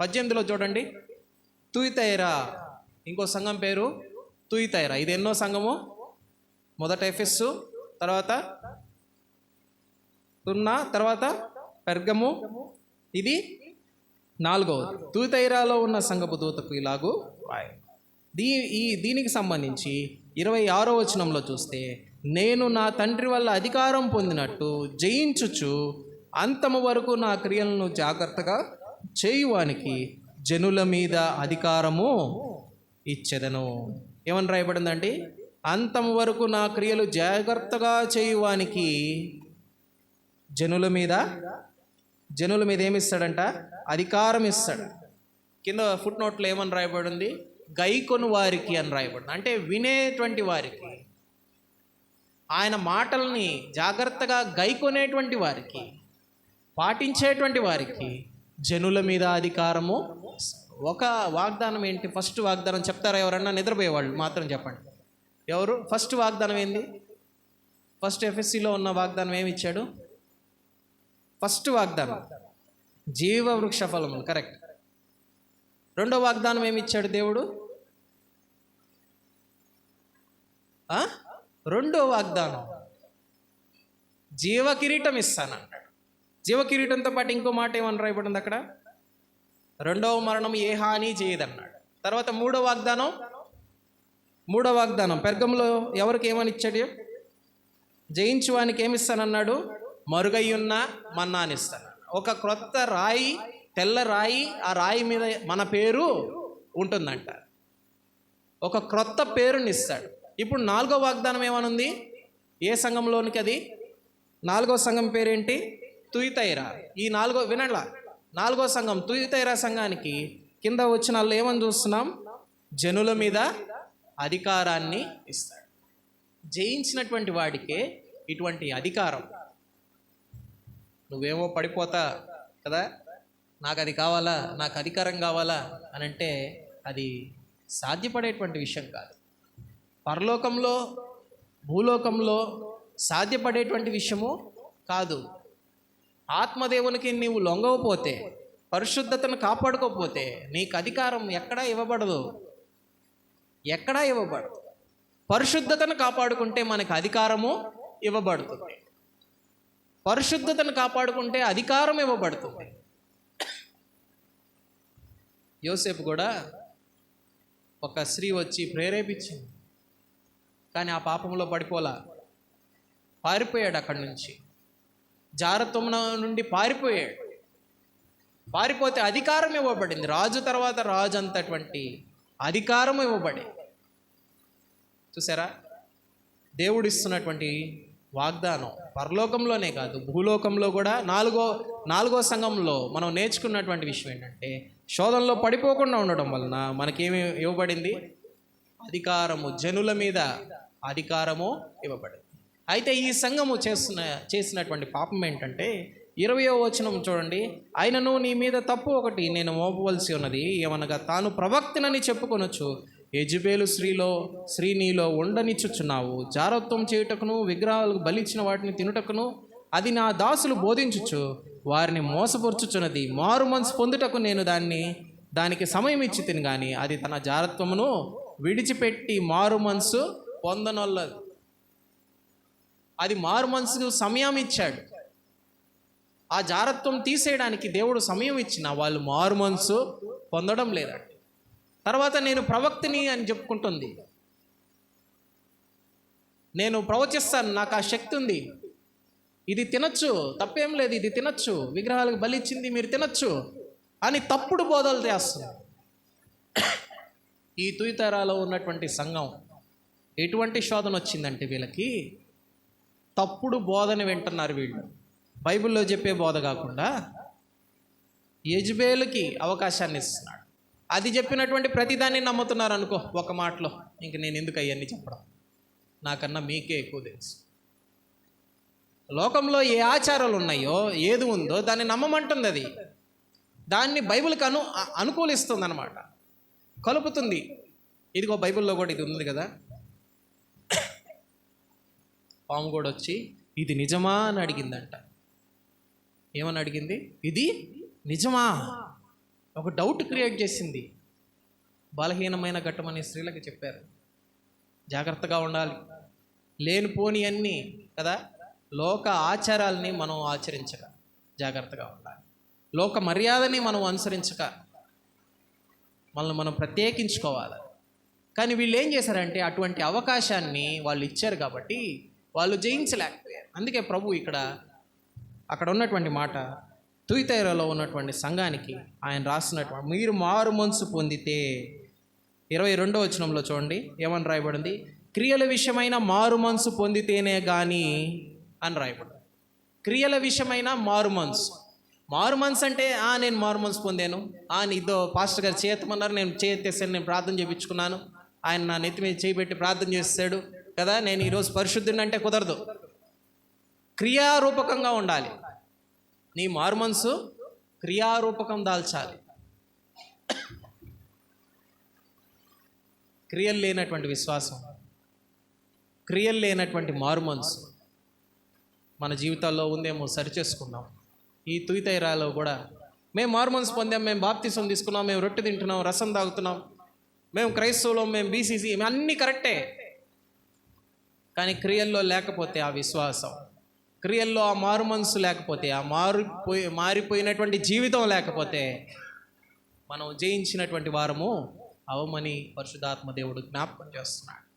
పద్దెనిమిదిలో చూడండి. తుయితైరా. ఇంకో సంఘం పేరు తుయితైరా. ఇది ఎన్నో సంఘము? మొదట ఎఫెస్సు తర్వాత తున్నా తర్వాత పెర్గము. ఇది నాలుగవది. తూతైరాలో ఉన్న సంఘపు దూతకు ఇలాగూ దీ ఈ దీనికి సంబంధించి ఇరవై ఆరో వచనంలో చూస్తే నేను నా తండ్రి వల్ల అధికారం పొందినట్టు జయించుచు అంతము వరకు నా క్రియలను జాగ్రత్తగా చేయువానికి జనుల మీద అధికారము ఇచ్చెదను. ఏమని రాయబడిందండి? అంతం వరకు నా క్రియలు జాగ్రత్తగా చేయువానికి జనుల మీద జనుల మీద ఏమిస్తాడంట? అధికారం ఇస్తాడు. కింద ఫుట్ నోట్లో ఏమని రాయబడింది? గైకొను వారికి అని రాయబడింది. అంటే వినేటువంటి వారికి. ఆయన మాటల్ని జాగ్రత్తగా గైకొనేటువంటి వారికి పాటించేటువంటి వారికి జనుల మీద అధికారము. ఒక వాగ్దానం ఏంటి? ఫస్ట్ వాగ్దానం చెప్తారా ఎవరన్నా? నిద్రపోయేవాళ్ళు మాత్రం చెప్పండి. ఎవరు? ఫస్ట్ వాగ్దానం ఏంది? ఫస్ట్ ఎఫ్ఎస్సిలో ఉన్న వాగ్దానం ఏమి ఇచ్చాడు? ఫస్ట్ వాగ్దానం. జీవ వృక్ష ఫలములు కరెక్ట్. రెండో వాగ్దానం ఏమి ఇచ్చాడు దేవుడు? రెండో వాగ్దానం. జీవ కిరీటం ఇస్తానంటాడు. జీవ కిరీటంతో పాటు ఇంకో మాట ఏమని రాయబడింది అక్కడ? రెండవ మరణం ఏ హాని చేయదన్నాడు. తర్వాత మూడో వాగ్దానం? మూడో వాగ్దానం. పెర్గంలో ఎవరికి ఏమని ఇచ్చాడు? జయించువానికి ఏమిస్తానన్నాడు మరుగయ్యున్న మన్నానిస్తాను. ఒక క్రొత్త రాయి తెల్ల రాయి ఆ రాయి మీద మన పేరు ఉంటుందంట. ఒక క్రొత్త పేరుని ఇస్తాడు ఇప్పుడు నాలుగో వాగ్దానం ఏమనుంది? ఏ సంఘంలోనికి అది నాలుగో సంఘం పేరేంటి? తుయితైరా. ఈ నాలుగో వినట్లా నాలుగో సంఘం తుయితైరా సంఘానికి కింద వచ్చిన వాళ్ళు ఏమని చూస్తున్నాం? జనుల మీద అధికారాన్ని ఇస్తాడు జయించినటువంటి వాడికే ఇటువంటి అధికారం. నువ్వేమో పడిపోతా కదా? నాకు అది కావాలా? నాకు అధికారం కావాలా? అని అంటే అది సాధ్యపడేటువంటి విషయం కాదు. పరలోకంలో భూలోకంలో సాధ్యపడేటువంటి విషయము కాదు. ఆత్మదేవునికి నీవు లొంగవపోతే పరిశుద్ధతను కాపాడుకోకపోతే నీకు అధికారం ఎక్కడా ఇవ్వబడదు. ఎక్కడా ఇవ్వబడదు. పరిశుద్ధతను కాపాడుకుంటే మనకు అధికారము ఇవ్వబడుతుంది. పరిశుద్ధతను కాపాడుకుంటే అధికారం ఇవ్వబడుతుంది. యోసేపు కూడా ఒక స్త్రీ వచ్చి ప్రేరేపించింది. కానీ ఆ పాపంలో పడిపోలా. పారిపోయాడు అక్కడి నుంచి. జారత్వం నుండి పారిపోయాడు. పారిపోతే అధికారం ఇవ్వబడింది. రాజు తర్వాత రాజు అంతటువంటి అధికారం ఇవ్వబడి చూసారా? దేవుడు ఇస్తున్నటువంటి వాగ్దానం పరలోకంలోనే కాదు భూలోకంలో కూడా నాలుగో నాలుగో సంఘంలో మనం నేర్చుకున్నటువంటి విషయం ఏంటంటే శోధనలో పడిపోకుండా ఉండడం వలన మనకేమి ఇవ్వబడింది? అధికారము జనుల మీద అధికారము ఇవ్వబడింది. అయితే ఈ సంఘము చేస్తున్న చేసినటువంటి పాపం ఏంటంటే ఇరవయో వచనం చూడండి. ఆయనను నీ మీద తప్పు ఒకటి నేను మోపవలసి ఉన్నది. ఏమనగా తాను ప్రవక్తనని చెప్పుకొనొచ్చు. యజుబేలు స్త్రీలో స్త్రీ నీలో ఉండనిచ్చుచున్నావు. జారత్వం చేయుటకును విగ్రహాలకు బలిచ్చిన వాటిని తినుటకును అది నా దాసులు బోధించుచు. వారిని మోసపరుచుచున్నది. మారు మనసు పొందుటకు నేను దాన్ని దానికి సమయం ఇచ్చి తిని కానీ అది తన జారత్వమును విడిచిపెట్టి మారు మనసు పొందనొల్లదు. అది మారు మనసుకు సమయం ఇచ్చాడు. ఆ జారత్వం తీసేయడానికి దేవుడు సమయం ఇచ్చిన వాళ్ళు మారు మనసు పొందడం లేదండి. తర్వాత నేను ప్రవక్తిని అని చెప్పుకుంటుంది. నేను ప్రవచిస్తాను నాకు ఆ శక్తి ఉంది. ఇది తినచ్చు తప్పేం లేదు ఇది తినచ్చు విగ్రహాలకు బలిచ్చింది మీరు తినచ్చు అని తప్పుడు బోధలు చేస్తున్నారు. ఈ తుయితరాలో ఉన్నటువంటి సంఘం ఎటువంటి శోధన వచ్చిందంటే వీళ్ళకి తప్పుడు బోధన వింటున్నారు వీళ్ళు. బైబిల్లో చెప్పే బోధ కాకుండా యజ్బేలుకి అవకాశాన్ని ఇస్తున్నాడు. అది చెప్పినటువంటి ప్రతిదాన్ని నమ్ముతున్నారు అనుకో ఒక మాటలో ఇంక నేను ఎందుకు అవన్నీ చెప్పడం? నాకన్నా మీకే ఎక్కువ తెలుసు. లోకంలో ఏ ఆచారాలు ఉన్నాయో ఏది ఉందో దాన్ని నమ్మమంటుంది అది. దాన్ని బైబిల్కి అను అనుకూలిస్తుంది అనమాట కలుపుతుంది. ఇదిగో బైబిల్లో కూడా ఇది ఉంది కదా. పాము కూడా వచ్చి ఇది నిజమా? అని అడిగిందంట. ఏమని అడిగింది? ఇది నిజమా? ఒక డౌట్ క్రియేట్ చేసింది. బలహీనమైన ఘట్టమని స్త్రీలకు చెప్పారు. జాగ్రత్తగా ఉండాలి. లేనిపోని అన్నీ కదా? లోక ఆచారాల్ని మనం ఆచరించక జాగ్రత్తగా ఉండాలి. లోక మర్యాదని మనం అనుసరించక మనల్ని మనం ప్రత్యేకించుకోవాలి. కానీ వీళ్ళు ఏం చేశారంటే అటువంటి అవకాశాన్ని వాళ్ళు ఇచ్చారు కాబట్టి వాళ్ళు జయించలేకపోయారు. అందుకే ప్రభు ఇక్కడ అక్కడ ఉన్నటువంటి మాట తుయితైరలో ఉన్నటువంటి సంఘానికి ఆయన రాసినటువంటి మీరు మారు మనసు పొందితే ఇరవై రెండో వచనంలో చూడండి ఏమని రాయబడింది? క్రియల విషయమైన మారు మనసు పొందితేనే కానీ అని రాయబడింది. క్రియల విషయమైన మారు మనసు. మారు మనసు అంటే ఆ నేను మారు మనసు పొందాను. ఆ ఇదో పాస్టర్ గారు చేయతమన్నారు నేను చేయతేసాను నేను ప్రార్థన చేయించుకున్నాను. ఆయన నా నెత్తి మీద చేయబెట్టి ప్రార్థన చేస్తాడు. కదా నేను ఈరోజు పరిశుద్ధుని అంటే కుదరదు. క్రియారూపకంగా ఉండాలి. నీ మారు క్రియారూపకం దాల్చాలి. క్రియలు లేనటువంటి విశ్వాసం క్రియలు లేనటువంటి మారు మన జీవితాల్లో ఉందేమో సరిచేసుకుందాం ఈ తుయితైరాలో కూడా మేము మార్మన్స్ పొందాం మేము బాప్తిసం తీసుకున్నాం మేము రొట్టె తింటున్నాం రసం తాగుతున్నాం మేము క్రైస్తవులం మేము బీసీసీ అన్నీ కరెక్టే. కానీ క్రియల్లో లేకపోతే ఆ విశ్వాసం. క్రియల్లో ఆ మారు మనసు లేకపోతే ఆ మారిపోయి మారిపోయినటువంటి జీవితం లేకపోతే మనం జయించినటువంటి వారము అవమని పరిశుధాత్మ దేవుడు జ్ఞాపకం చేస్తున్నాడు.